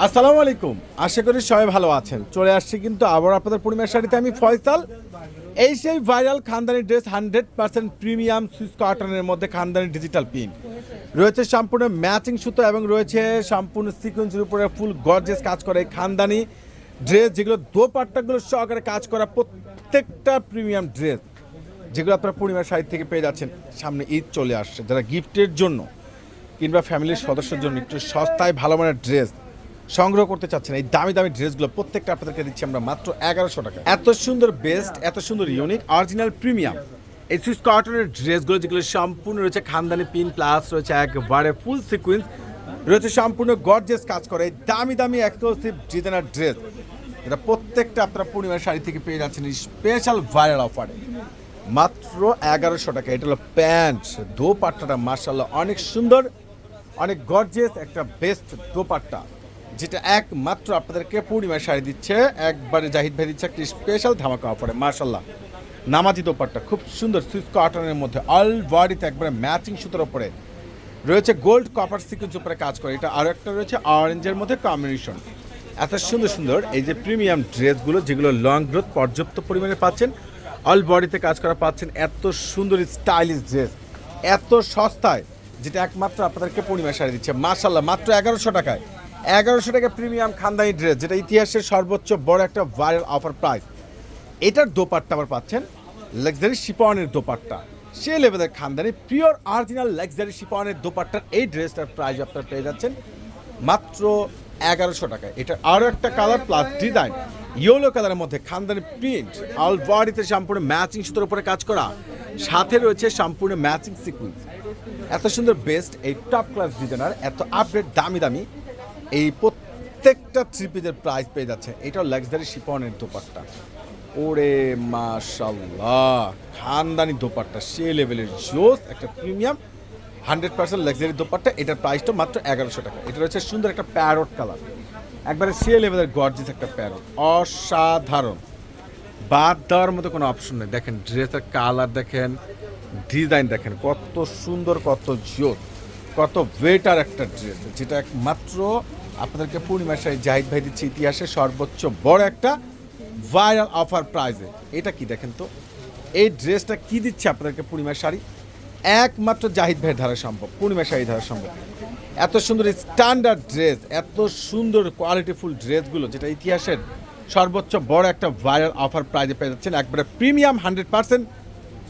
আসসালামু আলাইকুম। আশা করি সবাই ভালো আছেন। চলে আসছি কিন্তু আবার আপনাদের পরিমাণ শাড়িতে আমি ফয়সাল। এই সেই ভাইরাল খানদানি dress hundred percent premium Swiss কটনের মধ্যে খানদানি ডিজিটাল পিন রয়েছে সম্পূর্ণ ম্যাচিং সুতো এবং রয়েছে সম্পূর্ণ সিকোয়েন্সের উপরে ফুল গর্জেস কাজ করে খানদানি ড্রেস, যেগুলো দোপাট্টাগুলো সহকারে কাজ করা প্রত্যেকটা প্রিমিয়াম ড্রেস, যেগুলো আপনারা পূর্ণিমার শাড়ি থেকে পেয়ে যাচ্ছেন। সামনে ঈদ চলে আসছে। যারা গিফটের জন্য কিংবা ফ্যামিলির সদস্যের জন্য একটু সস্তায় ভালো মানের ড্রেস সংগ্রহ করতে চাচ্ছেন এই দামি দামি ড্রেসগুলো, প্রত্যেকটা আপনাদেরকে দিচ্ছি আমরা মাত্র এগারোশো টাকা। এত সুন্দর বেস্ট, এত সুন্দর ইউনিক অরিজিনাল প্রিমিয়াম এই সুইস কটনের ড্রেসগুলো যেগুলো সম্পূর্ণ রয়েছে খানদানি পিন প্লাস রয়েছে একবারে ফুল সিকুয়েন্স রয়েছে সম্পূর্ণ গর্জেস কাজ করে এই দামি দামি এক্সক্লুসিভ ডিজাইনার ড্রেস এটা প্রত্যেকটা আপনারা পূর্ণিমার শাড়ি থেকে পেয়ে যাচ্ছেন স্পেশাল ভাইরাল অফারে মাত্র এগারোশো টাকা। এটা হলো প্যান্ট, দোপাট্টাটা মার্শাল্লাহ অনেক সুন্দর, অনেক গর্জেস একটা বেস্ট দোপাট্টা। যেটা একমাত্র আপনাদেরকে পূর্ণিমায় শাড়ি দিচ্ছে। একবারে জাহিদ ভাই দিচ্ছে একটি স্পেশাল ধামাকা অফারে মার্শাল্লাহ নামাজি দোপাট্টা, খুব সুন্দর সুইস কটনের মধ্যে অল বডিতে একবারে ম্যাচিং সুতোর ওপরে রয়েছে গোল্ড কপার সিকুয়েন্স উপরে কাজ করে। এটা আরও একটা রয়েছে অরেঞ্জের মধ্যে কম্বিনেশন এত সুন্দর সুন্দর এই যে প্রিমিয়াম ড্রেসগুলো যেগুলো লং গ্রোথ পর্যাপ্ত পরিমাণে পাচ্ছেন অল বডিতে কাজ করা পাচ্ছেন, এত সুন্দর স্টাইলিশ ড্রেস এত সস্তায়, যেটা একমাত্র আপনাদেরকে পূর্ণিমা শাড়ি দিচ্ছে। মাসাল্লাহ মাত্র এগারোশো টাকায়। এগারোশো টাকা প্রিমিয়াম খানদানি ড্রেস যেটা ইতিহাসের সর্বোচ্চ বড় একটা ভাইরাল অফার প্রাইস এটার দোপাট্টা আবার পাচ্ছেন লাক্সারি শিপনের দোপাট্টা। সে লেভেলের খানদানি পিওর অরিজিনাল লাক্সারি শিপনের দোপাট্টার এই ড্রেসটার প্রাইস আপনারা পেয়ে যাচ্ছেন মাত্র এগারোশো টাকা এটা আরও একটা কালার প্লাস ডিজাইন ইয়েলো কালারের মধ্যে খানদানি প্রিন্ট অল বডিতে সম্পূর্ণ ম্যাচিং সুতোর উপরে কাজ করা। সাথে রয়েছে সম্পূর্ণ ম্যাচিং সিকুয়েন্স এত সুন্দর বেস্ট এই টপ ক্লাস ডিজাইনার এত আপডেট দামি দামি এই প্রত্যেকটা থ্রি পিসের প্রাইস পেয়ে যাচ্ছে। এটা লাক্সারি শিপনের দোপাট্টা। ওরে মাশাল্লাহ খানদানি দোপাট্টা, সে লেভেলের জোস, একটা premium hundred percent luxury dupatta. এটার প্রাইসটা মাত্র এগারোশো টাকা। এটা রয়েছে সুন্দর একটা প্যারট কালার একবারে সে লেভেলের গর্জিস একটা প্যারট অসাধারণ। বাদ দেওয়ার মতো কোনো অপশন নেই। দেখেন ড্রেসের কালার দেখেন ডিজাইন দেখেন, কত সুন্দর, কত জোর কত বেটার একটা ড্রেস, যেটা একমাত্র আপনাদেরকে পূর্ণিমা শাড়ি জাহিদ ভাই দিচ্ছে ইতিহাসে সর্বোচ্চ বড় একটা ভাইরাল অফার প্রাইজে এটা কি দেখেন তো? এই ড্রেসটা কি দিচ্ছে আপনাদেরকে পূর্ণিমা শাড়ি? একমাত্র জাহিদ ভাইয়ের ধারা সম্ভব পূর্ণিমা শাড়ি ধারা সম্ভব। এত সুন্দর স্ট্যান্ডার্ড ড্রেস এত সুন্দর কোয়ালিটিফুল ড্রেসগুলো, যেটা ইতিহাসের সর্বোচ্চ বড় একটা ভাইরাল অফার প্রাইজে পেয়ে যাচ্ছেন। একবারে premium hundred percent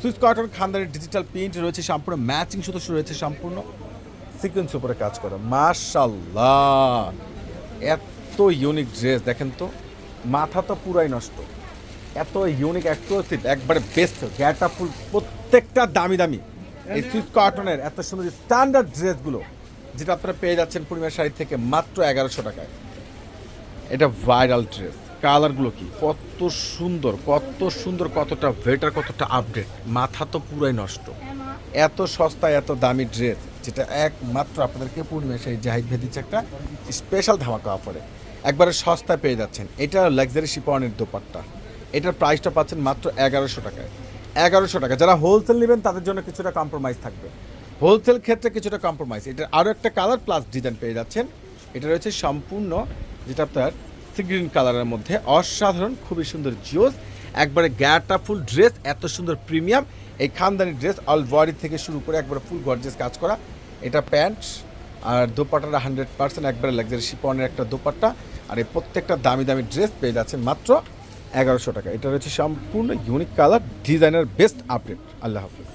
Swiss cotton খানদারের digital print রয়েছে সম্পূর্ণ ম্যাচিং শুধু রয়েছে সম্পূর্ণ। সিকোয়েন্স উপরে কাজ করা। মাশাল্লাহ এত ইউনিক ড্রেস দেখেন তো মাথা তো পুরাই নষ্ট। এত ইউনিক এক্সক্লুসিভ একবারে বেস্ট গ্যাটা ফুল প্রত্যেকটা দামি দামি। এই সুইস কটনের এত সুন্দর স্ট্যান্ডার্ড ড্রেসগুলো যেটা আপনারা পেয়ে যাচ্ছেন পূর্ণিমার শাড়ি থেকে মাত্র এগারোশো টাকায়। এটা ভাইরাল ড্রেস কালারগুলো কি? কত সুন্দর কত সুন্দর কতটা বেটার কতটা আপডেট মাথা তো পুরাই নষ্ট। এত সস্তায় এত দামি ড্রেস যেটা একমাত্র আপনাদেরকে পূর্ণিমা সেই জাহিদ ভেদিচ্ছে একটা স্পেশাল ধামাকা অফারে একবারে সস্তায় পেয়ে যাচ্ছেন। এটা লাক্সারি শিপনের দোপাট্টা। এটার প্রাইসটা পাচ্ছেন মাত্র এগারোশো টাকায়। এগারোশো টাকা। যারা হোলসেল নেবেন, তাদের জন্য কিছুটা কম্প্রোমাইজ থাকবে। হোলসেল ক্ষেত্রে কিছুটা কম্প্রোমাইজ এটার আরও একটা কালার প্লাস ডিজাইন পেয়ে যাচ্ছেন। এটা রয়েছে সম্পূর্ণ যেটা আপনার সি গ্রিন কালারের মধ্যে। অসাধারণ, খুবই সুন্দর জিওস একবারে গ্যাটা ফুল ড্রেস এত সুন্দর প্রিমিয়াম এই খানদানি ড্রেস অল বডি থেকে শুরু করে একবারে ফুল গর্জেস কাজ করা। এটা প্যান্ট আর দোপাট্টাটা হান্ড্রেড পার্সেন্ট একবারে লাগজারি শিপনের একটা দোপাট্টা। আর এই প্রত্যেকটা দামি দামি ড্রেস পেয়ে যাচ্ছেন মাত্র এগারোশো টাকা। এটা রয়েছে সম্পূর্ণ unique colour designer best update আল্লাহ হাফিজ।